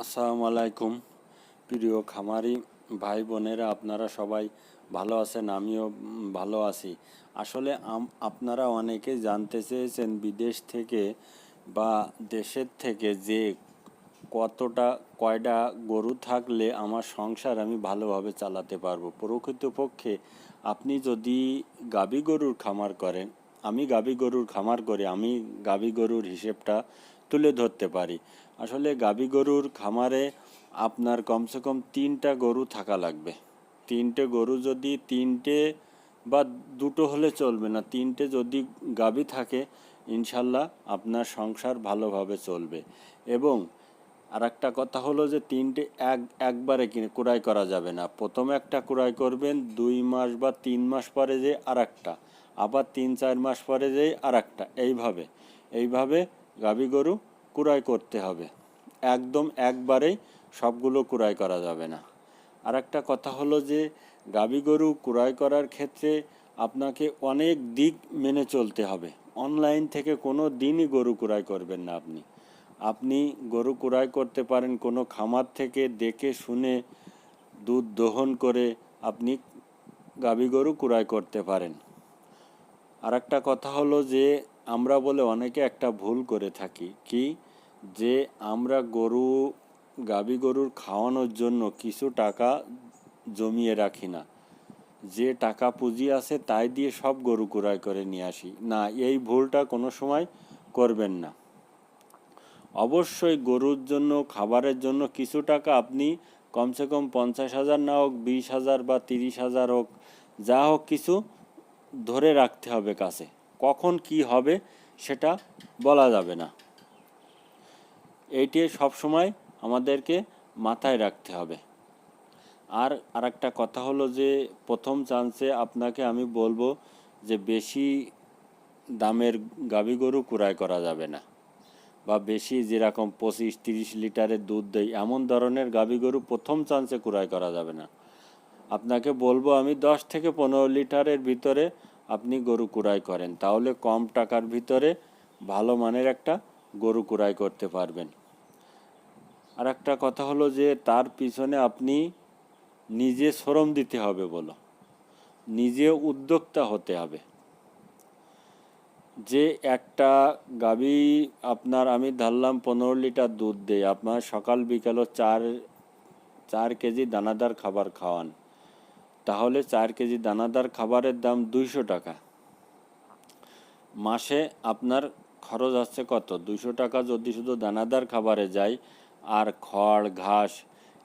আসসালামু আলাইকুম। প্রিয় খামারি ভাই বোনেরা আপনারা সবাই ভালো আছেন, আমিও ভালো আছি। আসলে আপনারা অনেকে জানতে চেয়েছেন বিদেশ থেকে বা দেশের থেকে যে কতটা, কয়টা গরু থাকলে আমার সংসার আমি ভালোভাবে চালাতে পারব। প্রকৃতপক্ষে আপনি যদি গাবি গরুর খামার করেন, আমি গাবি গরুর খামার করি, আমি গাবি গরুর হিসেবটা তুলে ধরতে পারি। আসলে গাবি গরুর খামারে আপনার কমসে কম তিনটা গরু থাকা লাগবে। তিনটে গরু যদি তিনটে বা দুটো হলে চলবে না, তিনটে যদি গাবি থাকে, ইনশাল্লাহ আপনার সংসার ভালোভাবে চলবে। এবং আর একটা কথা হলো যে, তিনটে এক, একবারে কিনে কুড়াই করা যাবে না। প্রথমে একটা কুড়াই করবেন, দুই মাস বা তিন মাস পরে যে আর একটা আবার তিন, চার মাস পরে যে আর একটা এইভাবে। এইভাবে গাভী গরু কুড়াই করতে হবে। একদম একবারেই সবগুলো কুড়াই করা যাবে না। আর একটা কথা হলো যে, গাভী গরু কুড়াই করার ক্ষেত্রে আপনাকে অনেক দিক মেনে চলতে হবে। অনলাইন থেকে কোনো দিনই গরু কুড়াই করবেন না আপনি। আপনি গরু কুড়াই করতে পারেন কোনো খামার থেকে দেখে শুনে দুধ দহন করে আপনি গাভী গরু কুড়াই করতে পারেন। আর একটা কথা হলো যে আমরা বলে অনেকে একটা ভুল করে থাকি। কি? যে আমরা গরু, গাভী গরুর খাওয়ানোর জন্য কিছু টাকা জমিয়ে রাখি না। যে টাকা পুঁজি আছে তাই দিয়ে সব গরু কুড়াই করে নিয়ে আসি। না, এই ভুলটা কোনো সময় করবেন না। অবশ্যই গরুর জন্য, খাবারের জন্য কিছু টাকা আপনি কমসে কম পঞ্চাশ হাজার না হোক, বিশ হাজার বা তিরিশ হাজার হোক, যা হোক কিছু ধরে রাখতে হবে কাছে। কখন কি হবে সেটা বলা যাবে না। এইটি সবসময় আমাদেরকে মাথায় রাখতে হবে। আর আরেকটা কথা হলো যে, প্রথম চান্সে আপনাকে আমি বলব যে, বেশি দামের গাভী গরু কুড়াই করা যাবে না। বা বেশি যেরকম পঁচিশ, তিরিশ লিটারের দুধ দেয়, এমন ধরনের গাভী গরু প্রথম চান্সে কুড়াই করা যাবে না। আপনাকে বলব আমি দশ থেকে পনেরো লিটারের ভিতরে আপনি গরু কুড়াই করেন, তাহলে কম টাকার ভিতরে ভালো মানের একটা গরু কুড়াই করতে পারবেন। আর একটা কথা হলো যে, তার পিছনে আপনি নিজে শ্রম দিতে হবে বলো, নিজে উদ্যোক্তা হতে হবে। যে একটা গাভী আপনার, আমি ধরলাম পনেরো লিটার দুধ দেয় আপনার সকাল বিকালও চার চার কেজি দানাদার খাবার খাওয়ান। তাহলে চার কেজি দানাদার খাবারের দাম দুইশো টাকা। মাসে আপনার খরচ আসছে কত? দুইশো টাকা যদি শুধু দানাদার খাবারে যায়, আর খড়, ঘাস,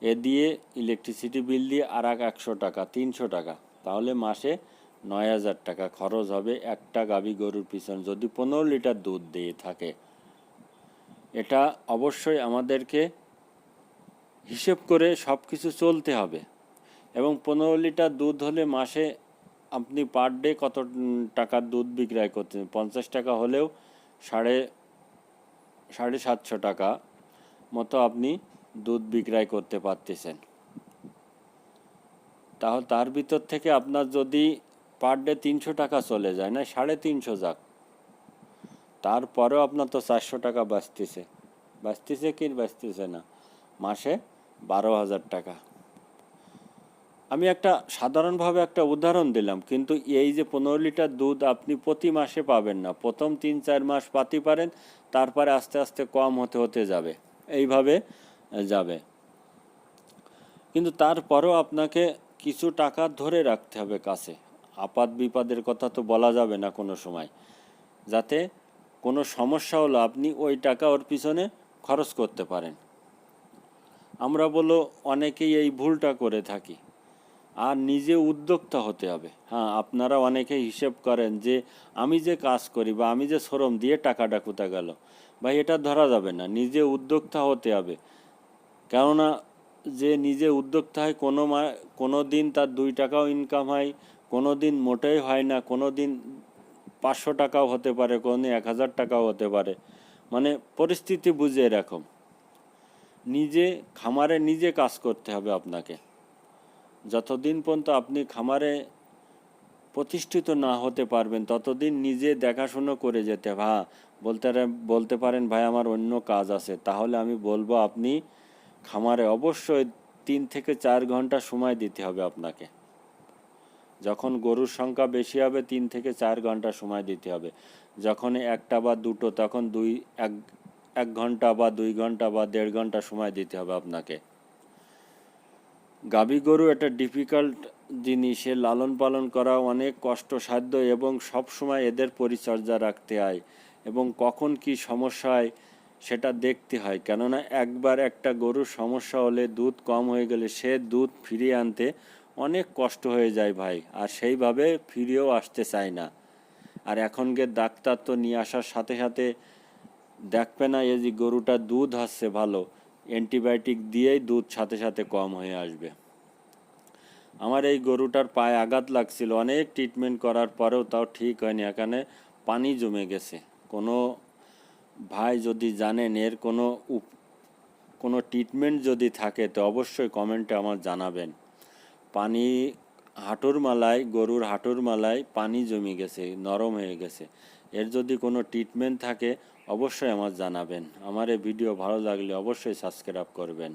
এ দিয়ে ইলেকট্রিসিটি বিল দিয়ে আর এক একশো টাকা, তিনশো টাকা, তাহলে মাসে নয় হাজার টাকা খরচ হবে একটা গাভী গরুর পিছনে যদি পনেরো লিটার দুধ দিয়ে থাকে। এটা অবশ্যই আমাদেরকে হিসেব করে সব কিছু চলতে হবে। এবং পনেরো লিটার দুধ হলে মাসে আপনি পার ডে কত টাকার দুধ বিক্রয় করতেন পঞ্চাশ টাকা হলেও সাড়ে সাড়ে সাতশো টাকা মতো আপনি দুধ বিক্রয় করতে পারতেছেন। তাহলে তার ভিতর থেকে আপনার যদি পার ডে তিনশো টাকা চলে যায়, না, সাড়ে তিনশো যাক, তারপরেও আপনার তো চারশো টাকা বাঁচতেছে। বাঁচতেছে কি, বাঁচতেছে না, মাসে বারো হাজার টাকা। আমি একটা সাধারণভাবে একটা উদাহরণ দিলাম, কিন্তু এই যে পনেরো লিটার দুধ আপনি প্রতি মাসে পাবেন না। প্রথম তিন, চার মাস পাতি পারেন, তারপরে আস্তে আস্তে কম হতে হতে যাবে। এইভাবে যাবে। কিন্তু তারপরেও আপনাকে কিছু টাকা ধরে রাখতে হবে কাছে। আপাত বিপাদের কথা তো বলা যাবে না কোনো সময়। যাতে কোনো সমস্যা হলো আপনি ওই টাকা ওর পিছনে খরচ করতে পারেন। আমরা বলো অনেকেই এই ভুলটা করে থাকি। আর নিজে উদ্যোক্তা হতে হবে। হ্যাঁ আপনারা অনেকে হিসেব করেন যে আমি যে কাজ করি বা আমি যে শ্রম দিয়ে টাকাটা কোথা গেল। ভাই, এটা ধরা যাবে না, নিজে উদ্যোক্তা হতে হবে। কেননা যে নিজে উদ্যোক্তা হয়, কোনো কোনো দিন তার দুই টাকাও ইনকাম হয়, কোনো দিন মোটেই হয় না, কোনো দিন পাঁচশো টাকাও হতে পারে, কোনো দিন এক হাজার টাকাও হতে পারে। মানে পরিস্থিতি বুঝে এরকম। নিজে খামারে নিজে কাজ করতে হবে আপনাকে। যতদিন পর্যন্ত আপনি খামারে প্রতিষ্ঠিত না হতে পারবেন, ততদিন নিজে দেখাশুনো করে যেতে হবে। হ্যাঁ বলতে বলতে পারেন, ভাই, আমার অন্য কাজ আছে। তাহলে আমি বলব, আপনি খামারে অবশ্যই তিন থেকে চার ঘণ্টা সময় দিতে হবে আপনাকে। যখন গরুর সংখ্যা বেশি হবে, তিন থেকে চার ঘণ্টা সময় দিতে হবে। যখন একটা বা দুটো, তখন দুই, এক এক ঘণ্টা বা দুই ঘণ্টা বা দেড় ঘণ্টা সময় দিতে হবে আপনাকে। গাভী গরু একটা ডিফিকাল্ট জিনিস এর লালন পালন করা অনেক কষ্টসাধ্য এবং সব সময় এদের পরিচর্যা রাখতে হয় এবং কখন কি সমস্যা হয় সেটা দেখতে হয়। কেননা একবার একটা গরুর সমস্যা হলে দুধ কম হয়ে গেলে সে দুধ ফিরিয়ে আনতে অনেক কষ্ট হয়ে যায় ভাই, আর সেইভাবে ফিরেও আসতে চায় না। আর এখনকার ডাক্তার তো নিয়ে আসার সাথে সাথে দেখবে না এই যে গরুটা দুধ আসছে ভালো অ্যান্টিবায়োটিক দিয়েই দুধ সাথে সাথে কম হয়ে আসবে। আমার এই গরুটার পায়ে আঘাত লাগছিল, অনেক ট্রিটমেন্ট করার পরেও তাও ঠিক হয়নি। এখানে পানি জমে গেছে। কোনো ভাই যদি জানেন, এর কোনো কোনো ট্রিটমেন্ট যদি থাকে, তো অবশ্যই কমেন্টে আমার জানাবেন। পানি হাঁটুর মালায়, গরুর হাঁটুর মালায় পানি জমে গেছে, নরম হয়ে গেছে। এর যদি কোনো ট্রিটমেন্ট থাকে, অবশ্যই আমার জানাবেন। আমার এই ভিডিও ভালো লাগলে অবশ্যই সাবস্ক্রাইব করবেন।